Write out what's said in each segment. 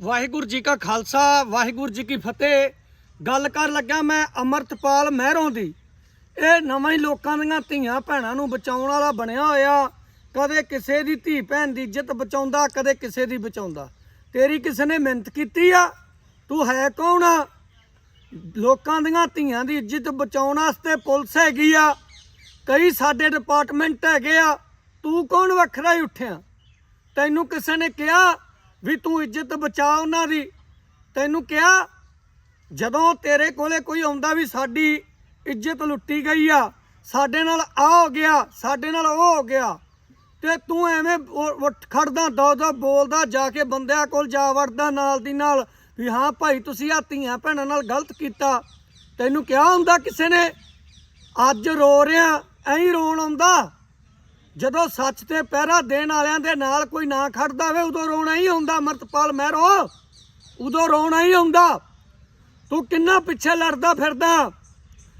ਵਾਹਿਗੁਰੂ ਜੀ ਕਾ ਖਾਲਸਾ, ਵਾਹਿਗੁਰੂ ਜੀ ਕੀ ਫਤਿਹ। ਗੱਲ ਕਰ ਲੱਗਾ ਮੈਂ ਅਮਰਤਪਾਲ ਮਹਿਰੋਂ ਦੀ। ਇਹ ਨਵਾਂ ਹੀ ਲੋਕਾਂ ਦੀਆਂ ਧੀਆਂ ਭੈਣਾਂ ਨੂੰ ਬਚਾਉਣ ਵਾਲਾ ਬਣਿਆ ਹੋਇਆ। ਕਦੇ ਕਿਸੇ ਦੀ ਧੀ ਭੈਣ ਦੀ ਇੱਜ਼ਤ ਬਚਾਉਂਦਾ, ਕਦੇ ਕਿਸੇ ਦੀ ਬਚਾਉਂਦਾ। ਤੇਰੀ ਕਿਸੇ ਨੇ ਮਿਹਨਤ ਕੀਤੀ ਆ? ਤੂੰ ਹੈ ਕੌਣ ਲੋਕਾਂ ਦੀਆਂ ਧੀਆਂ ਦੀ ਇੱਜ਼ਤ ਬਚਾਉਣ ਵਾਸਤੇ ਪੁਲਿਸ ਹੈਗੀ ਆ। ਕਈ ਸਾਡੇ ਡਿਪਾਰਟਮੈਂਟ ਹੈਗੇ ਆ। ਤੂੰ ਕੌਣ ਵੱਖਰਾ ਹੀ ਉੱਠਿਆ? ਤੈਨੂੰ ਕਿਸੇ ਨੇ ਕਿਹਾ? ਵੀ ਤੂੰ ਇੱਜ਼ਤ ਬਚਾ ਉਹਨਾਂ ਦੀ। ਤੈਨੂੰ ਕਿਹਾ, ਜਦੋਂ ਤੇਰੇ ਕੋਲੇ ਕੋਈ ਆਉਂਦਾ ਵੀ ਸਾਡੀ ਇੱਜ਼ਤ ਲੁੱਟੀ ਗਈ ਆ, ਸਾਡੇ ਨਾਲ ਆ ਹੋ ਗਿਆ, ਸਾਡੇ ਨਾਲ ਉਹ ਹੋ ਗਿਆ, ਤੇ ਤੂੰ ਐਵੇਂ ਉੱਠ ਖੜਦਾ ਦੋ ਦੋ ਬੋਲਦਾ, ਜਾ ਕੇ ਬੰਦਿਆਂ ਕੋਲ ਜਾ ਵੜਦਾ ਨਾਲ ਦੀ ਨਾਲ, ਵੀ ਹਾਂ ਭਾਈ, ਤੁਸੀਂ ਆ ਧੀਆਂ ਭੈਣਾਂ ਨਾਲ ਗਲਤ ਕੀਤਾ। ਤੈਨੂੰ ਕਿਹਾ ਹੁੰਦਾ ਕਿਸੇ ਨੇ, ਅੱਜ ਰੋ ਰਿਆ ਐਂ ਰੋਣ ਆਉਂਦਾ। ਜਦੋਂ ਸੱਚ ਤੇ ਪਹਿਰਾ ਦੇਣ ਵਾਲਿਆਂ ਦੇ ਨਾਲ ਕੋਈ ਨਾ ਖੜਦਾ ਹੋਵੇ ਉਦੋਂ ਰੋਣਾ ਹੀ ਆਉਂਦਾ, ਅਮਰਤਪਾਲ ਮਹਿਰੋ। ਉਦੋਂ ਰੋਣਾ ਹੀ ਆਉਂਦਾ। ਤੂੰ ਕਿੰਨਾ ਪਿੱਛੇ ਲੜਦਾ ਫਿਰਦਾ?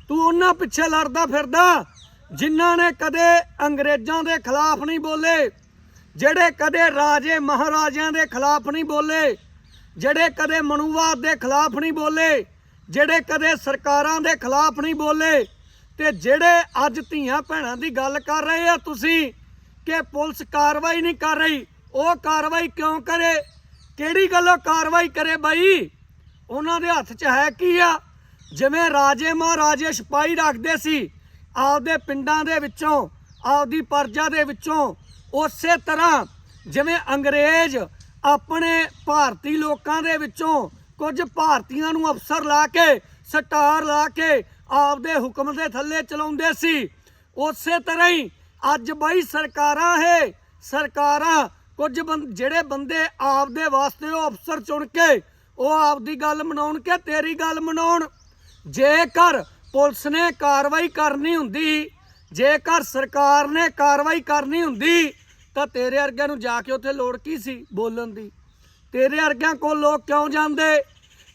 ਤੂੰ ਉਹਨਾਂ ਪਿੱਛੇ ਲੜਦਾ ਫਿਰਦਾ ਜਿਨ੍ਹਾਂ ਨੇ ਕਦੇ ਅੰਗਰੇਜ਼ਾਂ ਦੇ ਖਿਲਾਫ ਨਹੀਂ ਬੋਲੇ, ਜਿਹੜੇ ਕਦੇ ਰਾਜੇ ਮਹਾਰਾਜਿਆਂ ਦੇ ਖਿਲਾਫ ਨਹੀਂ ਬੋਲੇ, ਜਿਹੜੇ ਕਦੇ ਮਨੂਵਾਦ ਦੇ ਖਿਲਾਫ ਨਹੀਂ ਬੋਲੇ, ਜਿਹੜੇ ਕਦੇ ਸਰਕਾਰਾਂ ਦੇ ਖਿਲਾਫ ਨਹੀਂ ਬੋਲੇ। ਤੇ ਜਿਹੜੇ ਅੱਜ ਧੀਆਂ ਭੈਣਾਂ ਦੀ ਗੱਲ ਕਰ ਰਹੇ ਆ ਤੁਸੀਂ ਕਿ ਪੁਲਿਸ ਕਾਰਵਾਈ ਨਹੀਂ ਕਰ ਰਹੀ, ਉਹ ਕਾਰਵਾਈ ਕਿਉਂ ਕਰੇ? ਕਿਹੜੀ ਗੱਲੋਂ ਕਾਰਵਾਈ ਕਰੇ ਬਾਈ? ਉਹਨਾਂ ਦੇ ਹੱਥ 'ਚ ਹੈ ਕੀ ਆ? ਜਿਵੇਂ ਰਾਜੇ ਮਹਾਰਾਜੇ ਸਿਪਾਹੀ ਰੱਖਦੇ ਸੀ, ਆਪਦੇ ਪਿੰਡਾਂ ਦੇ ਵਿੱਚੋਂ, ਆਪਦੀ ਪਰਜਾ ਦੇ ਵਿੱਚੋਂ, ਉਸੇ ਤਰ੍ਹਾਂ ਜਿਵੇਂ ਅੰਗਰੇਜ਼ ਆਪਣੇ ਭਾਰਤੀ ਲੋਕਾਂ ਦੇ ਵਿੱਚੋਂ ਕੁਝ ਭਾਰਤੀਆਂ ਨੂੰ ਅਫਸਰ ਲਾ ਕੇ, ਸਟਾਰ ਲਾ ਕੇ ਆਪਦੇ ਹੁਕਮ ਦੇ ਥੱਲੇ ਚਲਾਉਂਦੇ ਸੀ। ਉਸੇ ਤਰ੍ਹਾਂ ਹੀ ਅੱਜ ਬਾਈ ਸਰਕਾਰਾਂ ਹੈ। ਸਰਕਾਰਾਂ ਕੁਝ ਬੰ- ਜਿਹੜੇ ਬੰਦੇ ਆਪਦੇ ਵਾਸਤੇ ਉਹ ਅਫਸਰ ਚੁਣ ਕੇ ਉਹ ਆਪਦੀ ਗੱਲ ਮਨਾਉਣ ਕੇ ਤੇਰੀ ਗੱਲ ਮਨਾਉਣ। ਜੇਕਰ ਪੁਲਿਸ ਨੇ ਕਾਰਵਾਈ ਕਰਨੀ ਹੁੰਦੀ, ਜੇਕਰ ਸਰਕਾਰ ਨੇ ਕਾਰਵਾਈ ਕਰਨੀ ਹੁੰਦੀ, ਤਾਂ ਤੇਰੇ ਵਰਗਿਆਂ ਨੂੰ ਜਾ ਕੇ ਉੱਥੇ ਲੋੜ ਕੀ ਸੀ ਬੋਲਣ ਦੀ? ਤੇਰੇ ਵਰਗਿਆਂ ਕੋਲ ਲੋਕ ਕਿਉਂ ਜਾਂਦੇ?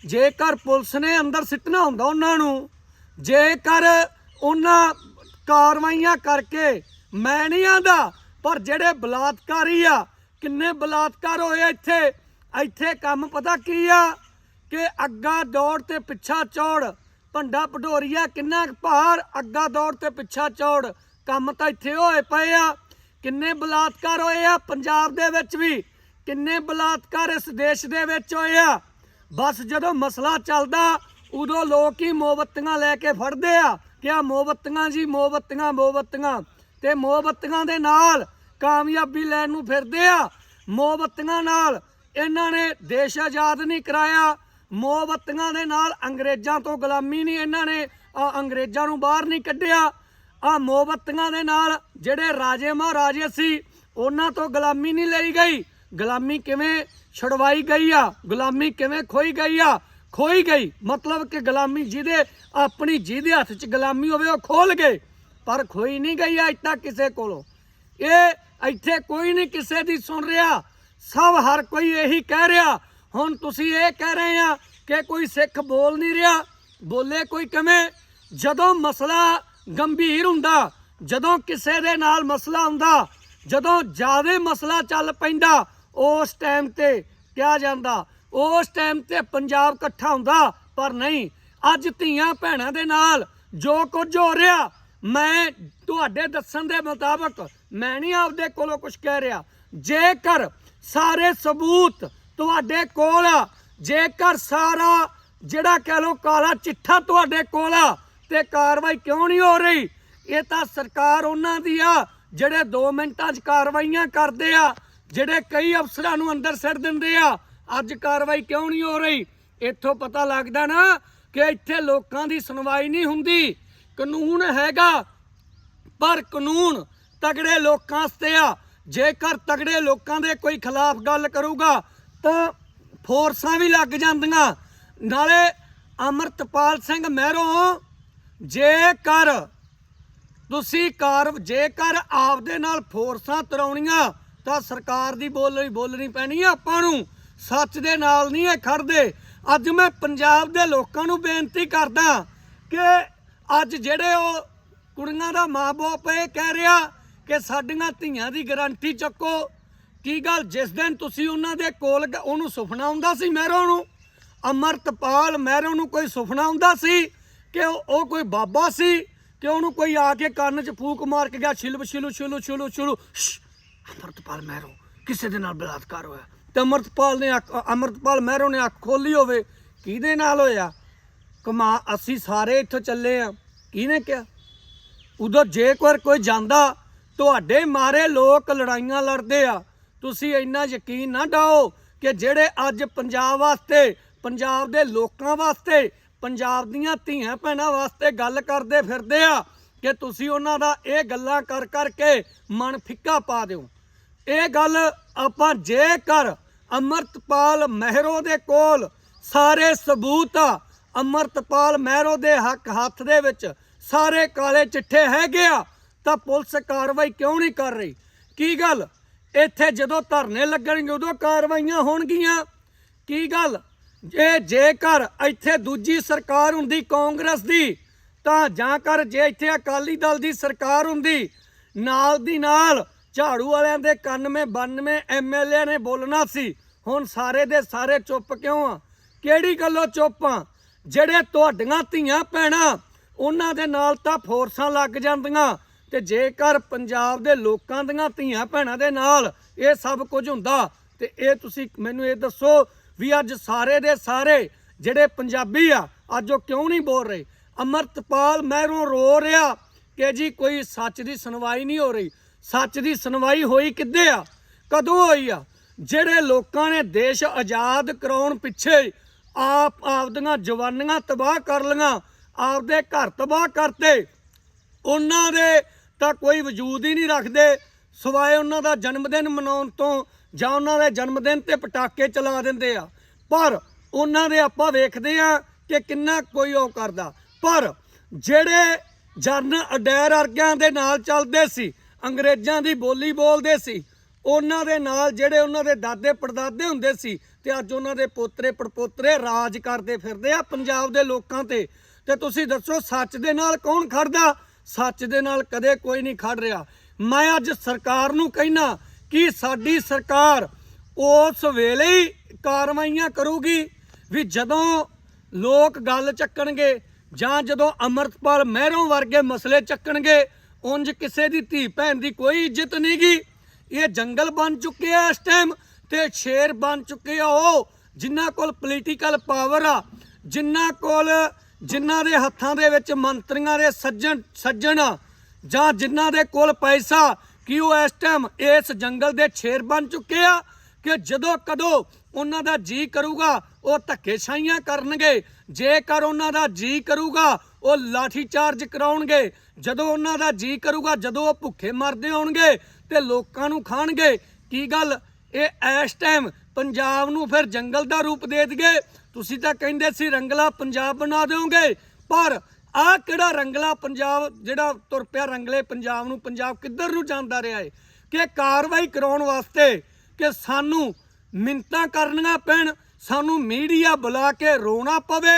ਜੇਕਰ ਪੁਲਿਸ ਨੇ ਅੰਦਰ ਸਿੱਟਣਾ ਹੁੰਦਾ ਉਹਨਾਂ ਨੂੰ ਜੇਕਰ ਉਹਨਾਂ ਕਾਰਵਾਈਆਂ ਕਰਕੇ ਮੈਂ ਨਹੀਂ ਆਂਦਾ, ਪਰ ਜਿਹੜੇ ਬਲਾਤਕਾਰੀ ਆ, ਕਿੰਨੇ ਬਲਾਤਕਾਰ ਹੋਏ ਇੱਥੇ? ਇੱਥੇ ਕੰਮ ਪਤਾ ਕੀ ਆ? ਕਿ ਅੱਗਾ ਦੌੜ ਤੇ ਪਿੱਛਾ ਚੌੜ, ਭੰਡਾ ਭਡੋਰੀਆ ਕਿੰਨਾ ਕੁ ਭਾਰ, ਅੱਗਾ ਦੌੜ ਤੇ ਪਿੱਛਾ ਚੌੜ, ਕੰਮ ਤਾਂ ਇੱਥੇ ਹੋਏ ਪਏ ਆ। ਕਿੰਨੇ ਬਲਾਤਕਾਰ ਹੋਏ ਆ ਪੰਜਾਬ ਦੇ ਵਿੱਚ ਵੀ? ਕਿੰਨੇ ਬਲਾਤਕਾਰ ਇਸ ਦੇਸ਼ ਦੇ ਵਿੱਚ ਹੋਏ ਆ? ਬਸ ਜਦੋਂ ਮਸਲਾ ਚੱਲਦਾ ਉਦੋਂ ਲੋਕ ਹੀ ਮੋਮਬੱਤੀਆਂ ਲੈ ਕੇ ਫੜਦੇ ਆ। ਕਿ ਆ ਮੋਮਬੱਤੀਆਂ ਜੀ ਮੋਮਬੱਤੀਆਂ ਮੋਮਬੱਤੀਆਂ। ਤੇ ਮੋਮਬੱਤੀਆਂ ਦੇ ਨਾਲ ਕਾਮਯਾਬੀ ਲੈਣ ਨੂੰ ਫਿਰਦੇ ਆ। ਮੋਮਬੱਤੀਆਂ ਨਾਲ ਇਹਨਾਂ ਨੇ ਦੇਸ਼ ਆਜ਼ਾਦ ਨਹੀਂ ਕਰਾਇਆ। ਮੋਮਬੱਤੀਆਂ ਦੇ ਨਾਲ ਅੰਗਰੇਜ਼ਾਂ ਤੋਂ ਗੁਲਾਮੀ ਨਹੀਂ ਇਹਨਾਂ ਨੇ ਅ, ਅੰਗਰੇਜ਼ਾਂ ਨੂੰ ਬਾਹਰ ਨਹੀਂ ਕੱਢਿਆ। ਆ ਮੋਮਬੱਤੀਆਂ ਦੇ ਨਾਲ ਜਿਹੜੇ ਰਾਜੇ ਮਹਾਰਾਜੇ ਸੀ ਉਹਨਾਂ ਤੋਂ ਗੁਲਾਮੀ ਨਹੀਂ ਲਈ ਗਈ। ਗੁਲਾਮੀ ਕਿਵੇਂ ਛੁਡਵਾਈ ਗਈ ਆ? ਗੁਲਾਮੀ ਕਿਵੇਂ ਖੋਈ ਗਈ ਆ? ਖੋਈ ਗਈ। ਮਤਲਬ ਕਿ ਗੁਲਾਮੀ ਜਿਹਦੇ, ਆਪਣੀ ਜਿਹਦੇ ਹੱਥ 'ਚ ਗੁਲਾਮੀ ਹੋਵੇ, ਉਹ ਖੋਲ ਗਏ। ਪਰ ਖੋਈ ਨਹੀਂ ਗਈ ਅੱਜ ਤੱਕ ਕਿਸੇ ਕੋਲੋਂ। ਇਹ ਇੱਥੇ ਕੋਈ ਨਹੀਂ ਕਿਸੇ ਦੀ ਸੁਣ ਰਿਹਾ। ਸਭ ਹਰ ਕੋਈ ਇਹੀ ਕਹਿ ਰਿਹਾ। ਹੁਣ ਤੁਸੀਂ ਇਹ ਕਹਿ ਰਹੇ ਆ ਕਿ ਕੋਈ ਸਿੱਖ ਬੋਲ ਨਹੀਂ ਰਿਹਾ। ਬੋਲੇ ਕੋਈ ਕਿਵੇਂ? ਜਦੋਂ ਮਸਲਾ ਗੰਭੀਰ ਹੁੰਦਾ, ਜਦੋਂ ਕਿਸੇ ਦੇ ਨਾਲ ਮਸਲਾ ਹੁੰਦਾ, ਜਦੋਂ ਜ਼ਿਆਦਾ ਮਸਲਾ ਚੱਲ ਪੈਂਦਾ, ਉਸ ਟਾਈਮ ਤੇ ਕਿਹਾ ਜਾਂਦਾ ਉਸ ਟਾਈਮ ਤੇ ਪੰਜਾਬ ਇਕੱਠਾ ਹੁੰਦਾ, ਪਰ ਨਹੀਂ, ਅੱਜ ਧੀਆਂ ਭੈਣਾਂ ਦੇ ਨਾਲ ਜੋ ਕੁਝ ਹੋ ਰਿਹਾ, ਮੈਂ ਤੁਹਾਡੇ ਦੱਸਣ ਦੇ ਮੁਤਾਬਕ ਮੈਂ ਨਹੀਂ ਆਪਦੇ ਕੋਲੋਂ ਕੁਝ ਕਹਿ ਰਿਹਾ। ਜੇਕਰ ਸਾਰੇ ਸਬੂਤ ਤੁਹਾਡੇ ਕੋਲ ਆ, ਜੇਕਰ ਸਾਰਾ ਜਿਹੜਾ ਕਹਿ ਲੋ ਕਾਲਾ ਚਿੱਠਾ ਤੁਹਾਡੇ ਕੋਲ ਆ, ਤੇ ਕਾਰਵਾਈ ਕਿਉਂ ਨਹੀਂ ਹੋ ਰਹੀ? ਇਹ ਤਾਂ ਸਰਕਾਰ ਉਹਨਾਂ ਦੀ ਆ, ਜਿਹੜੇ 2 ਮਿੰਟਾਂ 'ਚ ਕਾਰਵਾਈਆਂ ਕਰਦੇ ਆ, ਜਿਹੜੇ ਕਈ ਅਫਸਰਾਂ ਨੂੰ ਅੰਦਰ ਸਿਰ ਦਿੰਦੇ ਆ। ਅੱਜ ਕਾਰਵਾਈ ਕਿਉਂ ਨਹੀਂ ਹੋ ਰਹੀ? ਇੱਥੋਂ ਪਤਾ ਲੱਗਦਾ ਨਾ ਕਿ ਇੱਥੇ ਲੋਕਾਂ ਦੀ ਸੁਣਵਾਈ ਨਹੀਂ ਹੁੰਦੀ। ਕਾਨੂੰਨ ਹੈਗਾ, ਪਰ ਕਾਨੂੰਨ ਤਗੜੇ ਲੋਕਾਂ ਵਾਸਤੇ ਆ। ਜੇਕਰ ਤਗੜੇ ਲੋਕਾਂ ਦੇ ਕੋਈ ਖਿਲਾਫ ਗੱਲ ਕਰੂਗਾ, ਤਾਂ ਫੋਰਸਾਂ ਵੀ ਲੱਗ ਜਾਂਦੀਆਂ। ਨਾਲੇ ਅਮਰਤਪਾਲ ਸਿੰਘ ਮਹਿਰੋਂ, ਜੇਕਰ ਤੁਸੀਂ ਕਾਰ, ਜੇਕਰ ਆਪਦੇ ਨਾਲ ਫੋਰਸਾਂ ਤਰਾਉਣੀਆਂ, ਤਾਂ ਸਰਕਾਰ ਦੀ ਬੋਲਣੀ ਬੋਲਣੀ ਪੈਣੀ ਆ ਆਪਾਂ ਨੂੰ। ਸੱਚ ਦੇ ਨਾਲ ਨਹੀਂ ਇਹ ਖੜਦੇ। ਅੱਜ ਮੈਂ ਪੰਜਾਬ ਦੇ ਲੋਕਾਂ ਨੂੰ ਬੇਨਤੀ ਕਰਦਾ ਕਿ ਅੱਜ ਜਿਹੜੇ ਉਹ ਕੁੜੀਆਂ ਦਾ ਮਾਂ-ਬਾਪ ਇਹ ਕਹਿ ਰਿਹਾ ਕਿ ਸਾਡੀਆਂ ਧੀਆਂ ਦੀ ਗਾਰੰਟੀ ਚੱਕੋ। ਕੀ ਗੱਲ? ਜਿਸ ਦਿਨ ਤੁਸੀਂ ਉਹਨਾਂ ਦੇ ਕੋਲ ਉਹਨੂੰ ਸੁਪਨਾ ਆਉਂਦਾ ਸੀ ਮਹਿਰੋਂ ਨੂੰ? ਅਮਰਤਪਾਲ ਮਹਿਰੋਂ ਨੂੰ ਕੋਈ ਸੁਪਨਾ ਆਉਂਦਾ ਸੀ ਕਿ ਉਹ ਕੋਈ ਬਾਬਾ ਸੀ ਕਿ ਉਹਨੂੰ ਕੋਈ ਆ ਕੇ ਕੰਨ 'ਚ ਫੂਕ ਮਾਰ ਕੇ ਗਿਆ ਛਿਲਬ ਛਿਲੂ ਛਿਲੂ ਛਿਲੂ? ਛਿਲੂ ਸ਼ਸ਼, ਅਮਰਤਪਾਲ ਮਹਿਰੋਂ ਕਿਸੇ ਦੇ ਨਾਲ ਬਲਾਤਕਾਰ ਹੋਇਆ। ਤੇ ਅਮਰਤਪਾਲ ਨੇ ਅੱਖ ਅਮਰਤਪਾਲ ਮਹਿਰੋਂ ਨੇ ਅੱਖ ਖੋਲੀ ਹੋਵੇ, ਕਿਹਦੇ ਨਾਲ ਹੋਇਆ? ਕਮਾ, ਅਸੀਂ ਸਾਰੇ ਇੱਥੋਂ ਚੱਲੇ ਆ। ਕਿਹਨੇ ਕਿਹਾ? ਉਦੋਂ ਜੇ ਕੋਈ ਕੋਈ ਜਾਂਦਾ, ਤੁਹਾਡੇ ਮਾਰੇ ਲੋਕ ਲੜਾਈਆਂ ਲੜਦੇ ਆ। ਤੁਸੀਂ ਇੰਨਾ ਯਕੀਨ ਨਾ ਡਾਓ ਕਿ ਜਿਹੜੇ ਅੱਜ ਪੰਜਾਬ ਵਾਸਤੇ, ਪੰਜਾਬ ਦੇ ਲੋਕਾਂ ਵਾਸਤੇ, ਪੰਜਾਬ ਦੀਆਂ ਧੀਆਂ ਭੈਣਾਂ ਵਾਸਤੇ ਗੱਲ ਕਰਦੇ ਫਿਰਦੇ ਆ, ਕਿ ਤੁਸੀਂ ਉਹਨਾਂ ਦਾ ਇਹ ਗੱਲਾਂ ਕਰ ਕਰਕੇ ਮਨ ਫਿੱਕਾ ਪਾ ਦਿਓ। ਇਹ ਗੱਲ ਆਪਾਂ ਜੇਕਰ ਅਮਰਤਪਾਲ ਮਹਿਰੋ ਦੇ ਕੋਲ ਸਾਰੇ ਸਬੂਤ ਆ। ਅਮਰਤਪਾਲ ਮਹਿਰੋ ਦੇ ਹੱਕ ਹੱਥ ਦੇ ਵਿੱਚ ਸਾਰੇ ਕਾਲੇ ਚਿੱਠੇ ਹੈਗੇ ਆ, ਤਾਂ ਪੁਲਿਸ ਕਾਰਵਾਈ ਕਿਉਂ ਨਹੀਂ ਕਰ ਰਹੀ? ਕੀ ਗੱਲ? ਇੱਥੇ ਜਦੋਂ ਧਰਨੇ ਲੱਗਣਗੇ, ਉਦੋਂ ਕਾਰਵਾਈਆਂ ਹੋਣਗੀਆਂ। ਕੀ ਗੱਲ? ਜੇ ਜੇਕਰ ਇੱਥੇ ਦੂਜੀ ਸਰਕਾਰ ਹੁੰਦੀ ਕਾਂਗਰਸ ਦੀ, ਤਾਂ ਜਾਂ ਕਰ ਜੇ ਇੱਥੇ ਅਕਾਲੀ ਦਲ ਦੀ ਸਰਕਾਰ ਹੁੰਦੀ, ਨਾਲ ਦੀ ਨਾਲ ਝਾੜੂ ਵਾਲਿਆਂ ਦੇ 91 92 ਐਮਐਲਏ ਨੇ ਬੋਲਣਾ ਸੀ। ਹੁਣ ਸਾਰੇ ਦੇ ਸਾਰੇ ਚੁੱਪ ਕਿਉਂ ਆ? ਕਿਹੜੀ ਗੱਲੋਂ ਚੁੱਪ ਆ? ਜਿਹੜੇ ਤੁਹਾਡੀਆਂ ਧੀਆਂ ਭੈਣਾਂ, ਉਹਨਾਂ ਦੇ ਨਾਲ ਤਾਂ ਫੋਰਸਾਂ ਲੱਗ ਜਾਂਦੀਆਂ। ਤੇ ਜੇਕਰ ਪੰਜਾਬ ਦੇ ਲੋਕਾਂ ਦੀਆਂ ਧੀਆਂ ਭੈਣਾਂ ਦੇ ਨਾਲ ਇਹ ਸਭ ਕੁਝ ਹੁੰਦਾ, ਤੇ ਇਹ ਤੁਸੀਂ ਮੈਨੂੰ ਇਹ ਦੱਸੋ ਵੀ ਅੱਜ ਸਾਰੇ ਦੇ ਸਾਰੇ ਜਿਹੜੇ ਪੰਜਾਬੀ ਆ, ਅੱਜ ਉਹ ਕਿਉਂ ਨਹੀਂ ਬੋਲ ਰਹੇ? ਅਮਰਤਪਾਲ ਮਹਿਰੋਂ ਰੋ ਰਿਹਾ ਕਿ ਜੀ ਕੋਈ ਸੱਚ ਦੀ ਸੁਣਵਾਈ ਨਹੀਂ ਹੋ ਰਹੀ। ਸੱਚ ਦੀ ਸੁਣਵਾਈ ਹੋਈ ਕਿੱਦੇ ਆ? ਕਦੋਂ ਹੋਈ ਆ? ਜਿਹੜੇ ਲੋਕਾਂ ਨੇ ਦੇਸ਼ ਆਜ਼ਾਦ ਕਰਾਉਣ ਪਿੱਛੇ ਆਪ ਆਪਦੀਆਂ ਜਵਾਨੀਆਂ ਤਬਾਹ ਕਰ ਲਈਆਂ, ਆਪਦੇ ਘਰ ਤਬਾਹ ਕਰਤੇ, ਉਹਨਾਂ ਦੇ ਤਾਂ ਕੋਈ ਵਜੂਦ ਹੀ ਨਹੀਂ ਰੱਖਦੇ, ਸਵਾਏ ਉਹਨਾਂ ਦਾ ਜਨਮ ਦਿਨ ਮਨਾਉਣ ਤੋਂ ਜਾਂ ਉਹਨਾਂ ਦੇ ਜਨਮ ਦਿਨ ਤੇ ਪਟਾਕੇ ਚਲਾ ਦਿੰਦੇ ਆ। ਪਰ ਉਹਨਾਂ ਦੇ ਆਪਾਂ ਵੇਖਦੇ ਆ ਕਿ ਕਿੰਨਾ ਕੋਈ ਉਹ ਕਰਦਾ। ਪਰ ਜਿਹੜੇ ਜਨ ਅਡੈਰ ਅਰਗਿਆਂ ਦੇ ਨਾਲ ਚੱਲਦੇ ਸੀ, ਅੰਗਰੇਜ਼ਾਂ ਦੀ ਬੋਲੀ ਬੋਲਦੇ ਸੀ ਉਹਨਾਂ ਦੇ ਨਾਲ ਜਿਹੜੇ ਉਹਨਾਂ ਦੇ ਦਾਦੇ ਪੜਦਾਦੇ ਹੁੰਦੇ ਸੀ ਤੇ ਅੱਜ ਉਹਨਾਂ ਦੇ ਪੋਤਰੇ ਪੜਪੋਤਰੇ ਰਾਜ ਕਰਦੇ ਫਿਰਦੇ ਆ ਪੰਜਾਬ ਦੇ ਲੋਕਾਂ ਤੇ। ਤੇ ਤੁਸੀਂ ਦੱਸੋ ਸੱਚ ਦੇ ਨਾਲ ਕੌਣ ਖੜਦਾ? ਸੱਚ ਦੇ ਨਾਲ ਕਦੇ ਕੋਈ ਨਹੀਂ ਖੜ ਰਿਹਾ। ਮੈਂ ਅੱਜ ਸਰਕਾਰ ਨੂੰ ਕਹਿਣਾ ਕਿ ਸਾਡੀ ਸਰਕਾਰ ਉਸ ਵੇਲੇ ਹੀ ਕਾਰਵਾਈਆਂ ਕਰੂਗੀ ਵੀ ਜਦੋਂ ਲੋਕ ਗੱਲ ਚੱਕਣਗੇ ਜਾਂ ਜਦੋਂ ਅਮਰਤਪਾਲ ਮਹਿਰੋਂ ਵਰਗੇ ਮਸਲੇ ਚੱਕਣਗੇ, ਉਂਝ ਕਿਸੇ ਦੀ ਧੀ ਭੈਣ ਦੀ ਕੋਈ ਇੱਜ਼ਤ ਨਹੀਂਗੀ। ਇਹ ਜੰਗਲ ਬਣ ਚੁੱਕੇ ਆ ਇਸ ਟਾਈਮ ਤੇ ਸ਼ੇਰ ਬਣ ਚੁੱਕੇ ਆ ਉਹ, ਜਿਨ੍ਹਾਂ ਕੋਲ ਪੋਲੀਟੀਕਲ ਪਾਵਰ ਆ, ਜਿਨ੍ਹਾਂ ਕੋਲ ਜਿਨ੍ਹਾਂ ਦੇ ਹੱਥਾਂ ਦੇ ਵਿੱਚ ਮੰਤਰੀਆਂ ਦੇ ਸੱਜਣ ਸੱਜਣ ਆ, ਜਾਂ ਜਿਨ੍ਹਾਂ ਦੇ ਕੋਲ ਪੈਸਾ, ਕਿ ਉਹ ਇਸ ਟਾਈਮ ਇਸ ਜੰਗਲ ਦੇ ਸ਼ੇਰ ਬਣ ਚੁੱਕੇ ਆ, ਕਿ ਜਦੋਂ ਕਦੋਂ ਉਹਨਾਂ ਦਾ ਜੀ ਕਰੂਗਾ, ਉਹ ਧੱਕੇਸ਼ਾਹੀਆਂ ਕਰਨਗੇ, ਜੇਕਰ ਉਹਨਾਂ ਦਾ ਜੀ ਕਰੂਗਾ, ਉਹ ਲਾਠੀ ਚਾਰਜ ਕਰਾਉਣਗੇ, ਜਦੋਂ ਉਹਨਾਂ ਦਾ ਜੀ ਕਰੂਗਾ, ਜਦੋਂ ਉਹ ਭੁੱਖੇ ਮਰਦੇ ਹੋਣਗੇ ਤੇ ਲੋਕਾਂ ਨੂੰ ਖਾਣਗੇ। ਕੀ ਗੱਲ? ਇਹ ਇਸ ਟਾਈਮ ਪੰਜਾਬ ਨੂੰ ਫਿਰ ਜੰਗਲ ਦਾ ਰੂਪ ਦੇ ਦਗੇ ਤੁਸੀਂ ਤਾਂ ਕਹਿੰਦੇ ਸੀ ਰੰਗਲਾ ਪੰਜਾਬ ਬਣਾ ਦਿਓਗੇ। ਪਰ ਆਹ ਕਿਹੜਾ ਰੰਗਲਾ ਪੰਜਾਬ, ਜਿਹੜਾ ਤੁਰ ਪਿਆ ਰੰਗਲੇ ਪੰਜਾਬ ਨੂੰ, ਪੰਜਾਬ ਕਿੱਧਰ ਨੂੰ ਜਾਂਦਾ ਰਿਹਾ ਏ? ਕਿ ਕਾਰਵਾਈ ਕਰਾਉਣ ਵਾਸਤੇ ਕਿ ਸਾਨੂੰ ਮਿੰਤਾਂ ਕਰਨੀਆਂ ਪੈਣ, ਸਾਨੂੰ ਮੀਡੀਆ ਬੁਲਾ ਕੇ ਰੋਣਾ ਪਵੇ।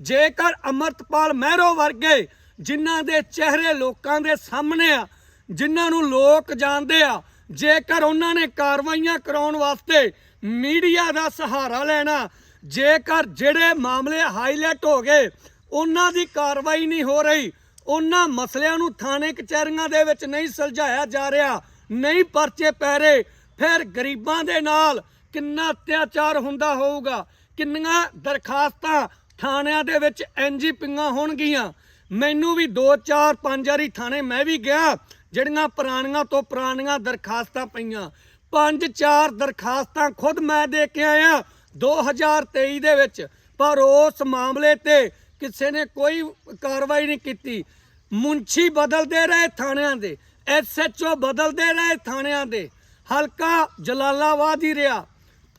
ਜੇਕਰ ਅਮਰਤਪਾਲ ਮਹਿਰੋ ਵਰਗੇ ਜਿਨ੍ਹਾਂ ਦੇ ਚਿਹਰੇ ਲੋਕਾਂ ਦੇ ਸਾਹਮਣੇ ਆ ਜਿਨ੍ਹਾਂ ਨੂੰ ਲੋਕ ਜਾਣਦੇ ਆ, ਜੇਕਰ ਉਹਨਾਂ ਨੇ ਕਾਰਵਾਈਆਂ ਕਰਾਉਣ ਵਾਸਤੇ ਮੀਡੀਆ ਦਾ ਸਹਾਰਾ ਲੈਣਾ, ਜੇਕਰ ਜਿਹੜੇ ਮਾਮਲੇ ਹਾਈਲਾਈਟ ਹੋ ਗਏ, ਉਹਨਾਂ ਦੀ ਕਾਰਵਾਈ ਨਹੀਂ ਹੋ ਰਹੀ, ਉਹਨਾਂ ਮਸਲਿਆਂ ਨੂੰ ਥਾਣੇ ਕਚਹਿਰੀਆਂ ਦੇ ਵਿੱਚ ਨਹੀਂ ਸੁਲਝਾਇਆ ਜਾ ਰਿਹਾ, ਨਹੀਂ ਪਰਚੇ ਪੈ ਰਹੇ, ਫਿਰ ਗਰੀਬਾਂ ਦੇ ਨਾਲ ਕਿੰਨਾ ਅਤਿਆਚਾਰ ਹੁੰਦਾ ਹੋਊਗਾ? ਕਿੰਨੀਆਂ ਦਰਖਾਸਤਾਂ ਥਾਣਿਆਂ ਦੇ ਵਿੱਚ ਐਨਜੀਪੀਆਂ ਹੋਣਗੀਆਂ? ਮੈਨੂੰ ਵੀ 2 4 5 ਵਾਰੀ ਥਾਣੇ ਮੈਂ ਵੀ ਗਿਆ ਜਿਹੜੀਆਂ ਪੁਰਾਣੀਆਂ ਤੋਂ ਪੁਰਾਣੀਆਂ ਦਰਖਾਸਤਾਂ ਪਈਆਂ। ਪੰਜ ਚਾਰ ਦਰਖਾਸਤਾਂ ਖੁਦ ਮੈਂ ਦੇ ਕੇ ਆਇਆ 2023 ਦੇ ਵਿੱਚ। ਪਰ ਉਸ ਮਾਮਲੇ ਤੇ ਕਿਸੇ ਨੇ ਕੋਈ ਕਾਰਵਾਈ ਨਹੀਂ ਕੀਤੀ। ਮੁੰਸ਼ੀ ਬਦਲਦੇ ਰਹੇ ਥਾਣਿਆਂ ਦੇ ਐਸਐਚਓ ਬਦਲਦੇ ਰਹੇ ਥਾਣਿਆਂ ਦੇ। ਹਲਕਾ ਜਲਾਲਾਬਾਦ ਹੀ ਰਿਹਾ,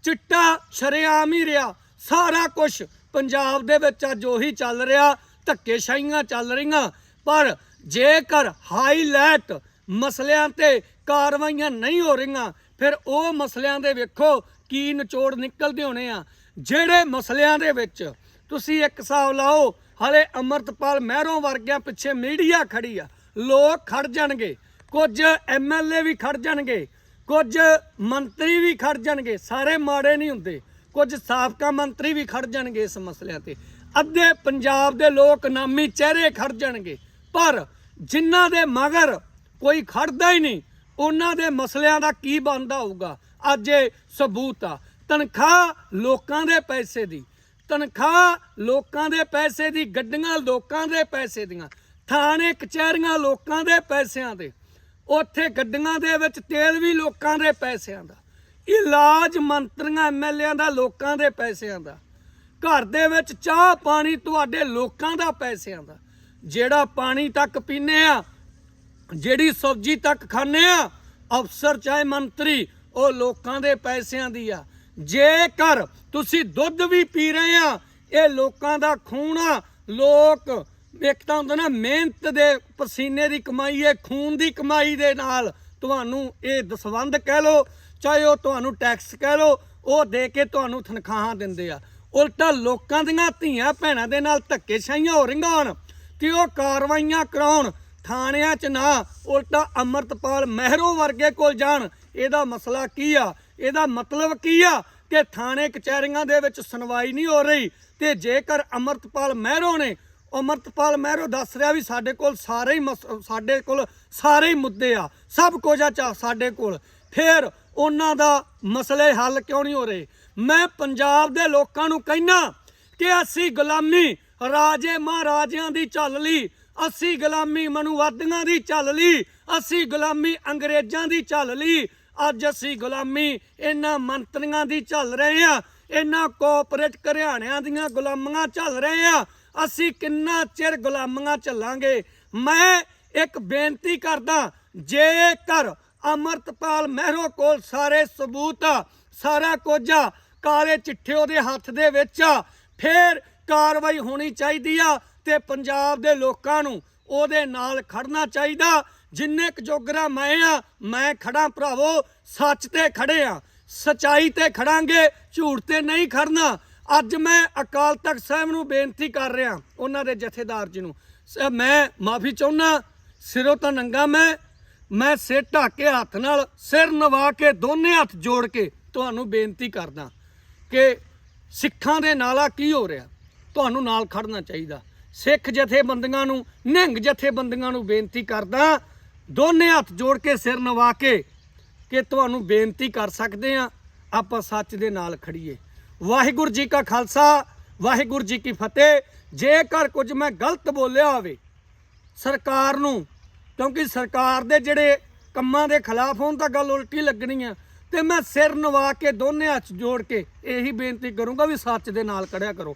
ਚਿੱਟਾ ਸ਼ਰੇਆਮ ਹੀ ਰਿਹਾ। ਸਾਰਾ ਕੁਝ ਪੰਜਾਬ ਦੇ ਵਿੱਚ ਅੱਜ ਉਹੀ ਚੱਲ ਰਿਹਾ, ਧੱਕੇਸ਼ਾਹੀਆਂ ਚੱਲ ਰਹੀਆਂ। ਪਰ ਜੇਕਰ ਹਾਈਲਾਈਟ ਮਸਲਿਆਂ ਤੇ ਕਾਰਵਾਈਆਂ ਨਹੀਂ ਹੋ ਰਹੀਆਂ, ਫਿਰ ਉਹ ਮਸਲਿਆਂ ਦੇ ਵੇਖੋ ਕੀ ਨਿਚੋੜ ਨਿਕਲਦੇ ਹੋਣੇ ਆ। ਜਿਹੜੇ ਮਸਲਿਆਂ ਦੇ ਵਿੱਚ ਤੁਸੀਂ ਇੱਕ ਹਿਸਾਬ ਲਾਓ, ਹਲੇ ਅਮਰਤਪਾਲ ਮਹਿਰੋਂ ਵਰਗਿਆਂ ਪਿੱਛੇ ਮੀਡੀਆ ਖੜੀ ਆ। ਲੋਕ ਖੜ ਜਾਣਗੇ, ਕੁਝ ਐਮਐਲਏ ਵੀ ਖੜ ਜਾਣਗੇ, ਕੁਝ ਮੰਤਰੀ ਵੀ ਖੜ ਜਾਣਗੇ, ਸਾਰੇ ਮਾੜੇ ਨਹੀਂ ਹੁੰਦੇ। ਕੁਝ ਸਾਬਕਾ ਮੰਤਰੀ ਵੀ ਖੜ ਜਾਣਗੇ ਇਸ ਮਸਲਿਆਂ ਤੇ। ਅੱਧੇ ਪੰਜਾਬ ਦੇ ਲੋਕ ਨਾਮੀ ਚਿਹਰੇ ਖੜ ਜਾਣਗੇ, ਪਰ ਜਿਨ੍ਹਾਂ ਦੇ ਮਗਰ ਕੋਈ ਖੜਦਾ ਹੀ ਨਹੀਂ, ਉਹਨਾਂ ਦੇ ਮਸਲਿਆਂ ਦਾ ਕੀ ਬਣਦਾ ਹੋਊਗਾ? ਅੱਜ ਇਹ ਸਬੂਤ ਆ। ਤਨਖਾਹ ਲੋਕਾਂ ਦੇ ਪੈਸੇ ਦੀ, ਤਨਖਾਹ ਲੋਕਾਂ ਦੇ ਪੈਸੇ ਦੀ, ਗੱਡੀਆਂ ਲੋਕਾਂ ਦੇ ਪੈਸੇ ਦੀਆਂ, ਥਾਣੇ, ਕਚਹਿਰੀਆਂ ਲੋਕਾਂ ਦੇ ਪੈਸਿਆਂ ਦੇ, ਉੱਥੇ ਗੱਡੀਆਂ ਦੇ ਵਿੱਚ ਤੇਲ ਵੀ ਲੋਕਾਂ ਦੇ ਪੈਸਿਆਂ ਦਾ, ਇਲਾਜ ਮੰਤਰੀਆਂ ਐਮਐਲਏਆਂ ਦਾ ਲੋਕਾਂ ਦੇ ਪੈਸਿਆਂ ਦਾ, ਘਰ ਦੇ ਵਿੱਚ ਚਾਹ ਪਾਣੀ ਤੁਹਾਡੇ ਲੋਕਾਂ ਦਾ ਪੈਸਿਆਂ ਦਾ ਜਿਹੜਾ ਪਾਣੀ ਤੱਕ ਪੀਨੇ ਆ, ਜਿਹੜੀ ਸਬਜ਼ੀ ਤੱਕ ਖਾਂਦੇ ਆ, ਅਫਸਰ ਚਾਹੇ ਮੰਤਰੀ, ਉਹ ਲੋਕਾਂ ਦੇ ਪੈਸਿਆਂ ਦੀ ਆ। ਜੇਕਰ ਤੁਸੀਂ ਦੁੱਧ ਵੀ ਪੀ ਰਹੇ ਆ, ਇਹ ਲੋਕਾਂ ਦਾ ਖੂਨ ਆ। ਲੋਕ, ਇੱਕ ਤਾਂ ਹੁੰਦਾ ਨਾ, ਮਿਹਨਤ ਦੇ ਪਸੀਨੇ ਦੀ ਕਮਾਈ ਹੈ, ਖੂਨ ਦੀ ਕਮਾਈ ਦੇ ਨਾਲ ਤੁਹਾਨੂੰ ਇਹ ਦਸਵੰਦ ਕਹਿ ਲੋ ਚਾਹੇ ਉਹ ਤੁਹਾਨੂੰ ਟੈਕਸ ਕਹਿ ਲੋ ਉਹ ਦੇ ਕੇ ਤੁਹਾਨੂੰ ਤਨਖਾਹਾਂ ਦਿੰਦੇ ਆ। ਉਲਟਾ ਲੋਕਾਂ ਦੀਆਂ ਧੀਆਂ ਭੈਣਾਂ ਦੇ ਨਾਲ ਧੱਕੇਸ਼ਾਹੀਆਂ ਹੋ ਰਹੀਆਂ ਹਨ ਕਿ ਉਹ ਕਾਰਵਾਈਆਂ ਕਰਾਉਣ, ਥਾਣਿਆਂ 'ਚ ਨਾ, ਉਲਟਾ ਅਮਰਤਪਾਲ ਮਹਿਰੋ ਵਰਗੇ ਕੋਲ ਜਾਣ। ਇਹਦਾ ਮਸਲਾ ਕੀ ਆ? ਇਹਦਾ ਮਤਲਬ ਕੀ ਆ ਕਿ ਥਾਣੇ ਕਚਹਿਰੀਆਂ ਦੇ ਵਿੱਚ ਸੁਣਵਾਈ ਨਹੀਂ ਹੋ ਰਹੀ ਤੇ ਜੇਕਰ ਅਮਰਤਪਾਲ ਮਹਿਰੋ ਨੇ, ਅਮਰਤਪਾਲ ਮਹਿਰੋ ਦੱਸ ਰਿਹਾ ਵੀ ਸਾਡੇ ਕੋਲ ਸਾਰੇ ਹੀ ਮਸ- ਸਾਡੇ ਕੋਲ ਸਾਰੇ ਹੀ ਮੁੱਦੇ ਆ, ਸਭ ਕੁਝ ਆ ਚਾ, ਸਾਡੇ ਕੋਲ। ਫਿਰ ਉਹਨਾਂ ਦਾ ਮਸਲੇ ਹੱਲ ਕਿਉਂ ਨਹੀਂ ਹੋ ਰਹੇ? ਮੈਂ ਪੰਜਾਬ ਦੇ ਲੋਕਾਂ ਨੂੰ ਕਹਿਣਾ ਕਿ ਅਸੀਂ ਗੁਲਾਮੀ ਰਾਜੇ ਮਹਾਰਾਜਿਆਂ ਦੀ ਚੱਲ ਲਈ, ਅਸੀਂ ਗੁਲਾਮੀ ਮਨੂਵਾਦੀਆਂ ਦੀ ਚੱਲ ਲਈ, ਅਸੀਂ ਗੁਲਾਮੀ ਅੰਗਰੇਜ਼ਾਂ ਦੀ ਚੱਲ ਲਈ, ਅੱਜ ਅਸੀਂ ਗੁਲਾਮੀ ਇਹਨਾਂ ਮੰਤਰੀਆਂ ਦੀ ਚੱਲ ਰਹੇ ਆ ਇਹਨਾਂ ਕੋਆਪਰੇਟ ਘਰਿਆਣਿਆਂ ਦੀਆਂ ਗੁਲਾਮੀਆਂ ਚੱਲ ਰਹੇ ਆ ਅਸੀਂ ਕਿੰਨਾ ਚਿਰ ਗੁਲਾਮੀਆਂ ਚੱਲਾਂਗੇ ਮੈਂ ਇੱਕ ਬੇਨਤੀ ਕਰਦਾ, ਜੇਕਰ ਅਮਰਤਪਾਲ ਮਹਿਰੋ ਕੋਲ ਸਾਰੇ ਸਬੂਤ ਸਾਰਾ ਕੁਝ ਕਾਲੇ ਚਿੱਠੇ ਉਹਦੇ ਹੱਥ ਦੇ ਵਿੱਚ ਆ, ਫੇਰ ਕਾਰਵਾਈ ਹੋਣੀ ਚਾਹੀਦੀ ਆ ਤੇ ਪੰਜਾਬ ਦੇ ਲੋਕਾਂ ਨੂੰ ਉਹਦੇ ਨਾਲ ਖੜਨਾ ਚਾਹੀਦਾ। ਜਿੰਨੇ ਕੁ ਜੋਗਰਾ ਮੈਂ ਆ, ਮੈਂ ਖੜਾ ਭਰਾਵੋ, ਸੱਚ ਤੇ ਖੜੇ ਆ। ਸਚਾਈ ਤੇ ਖੜਾਂਗੇ, ਝੂਠ ਤੇ ਨਹੀਂ ਖੜਨਾ। ਅੱਜ ਮੈਂ ਅਕਾਲ ਤਖਤ ਸਾਹਿਬ ਨੂੰ ਬੇਨਤੀ ਕਰ ਰਿਹਾ, ਉਹਨਾਂ ਦੇ ਜਥੇਦਾਰ ਜੀ ਨੂੰ। ਮੈਂ ਮਾਫੀ ਚਾਹੁੰਦਾ ਸਿਰੋਂ ਤਾਂ ਨੰਗਾ ਮੈਂ। ਮੈਂ ਸਿਰ ਢੱਕ ਕੇ ਹੱਥ ਨਾਲ, ਸਿਰ ਨਵਾ ਕੇ ਦੋਨੇ ਹੱਥ ਜੋੜ ਕੇ ਤੁਹਾਨੂੰ ਬੇਨਤੀ ਕਰਦਾ ਕਿ ਸਿੱਖਾਂ ਦੇ ਨਾਲਾ ਕੀ ਹੋ ਰਿਹਾ? ਤੁਹਾਨੂੰ ਨਾਲ ਖੜਨਾ ਚਾਹੀਦਾ। ਸਿੱਖ ਜਥੇਬੰਦੀਆਂ ਨੂੰ, ਨਿਹੰਗ ਜਥੇਬੰਦੀਆਂ ਨੂੰ ਬੇਨਤੀ ਕਰਦਾ, ਦੋਨੇ ਹੱਥ ਜੋੜ ਕੇ ਸਿਰ ਨਵਾ ਕੇ ਕਿ ਤੁਹਾਨੂੰ ਬੇਨਤੀ ਕਰ ਸਕਦੇ ਆ ਆਪਾਂ ਸੱਚ ਦੇ ਨਾਲ ਖੜੀਏ। ਵਾਹਿਗੁਰੂ ਜੀ ਕਾ ਖਾਲਸਾ, ਵਾਹਿਗੁਰੂ ਜੀ ਕੀ ਫਤਿਹ। ਜੇਕਰ ਕੁਝ ਮੈਂ ਗਲਤ ਬੋਲਿਆ ਹੋਵੇ, ਸਰਕਾਰ ਨੂੰ, ਕਿਉਂਕਿ ਸਰਕਾਰ ਦੇ ਜਿਹੜੇ ਕੰਮਾਂ ਦੇ ਖਿਲਾਫ ਹੋਣ ਤਾਂ ਗੱਲ ਉਲਟੀ ਲੱਗਣੀ ਆ, ਤੇ ਮੈਂ ਸਿਰ ਨਵਾ ਕੇ ਦੋਨੇ ਹੱਥ ਜੋੜ ਕੇ ਇਹੀ ਬੇਨਤੀ ਕਰੂੰਗਾ ਵੀ ਸੱਚ ਦੇ ਨਾਲ ਖੜਿਆ ਕਰੋ।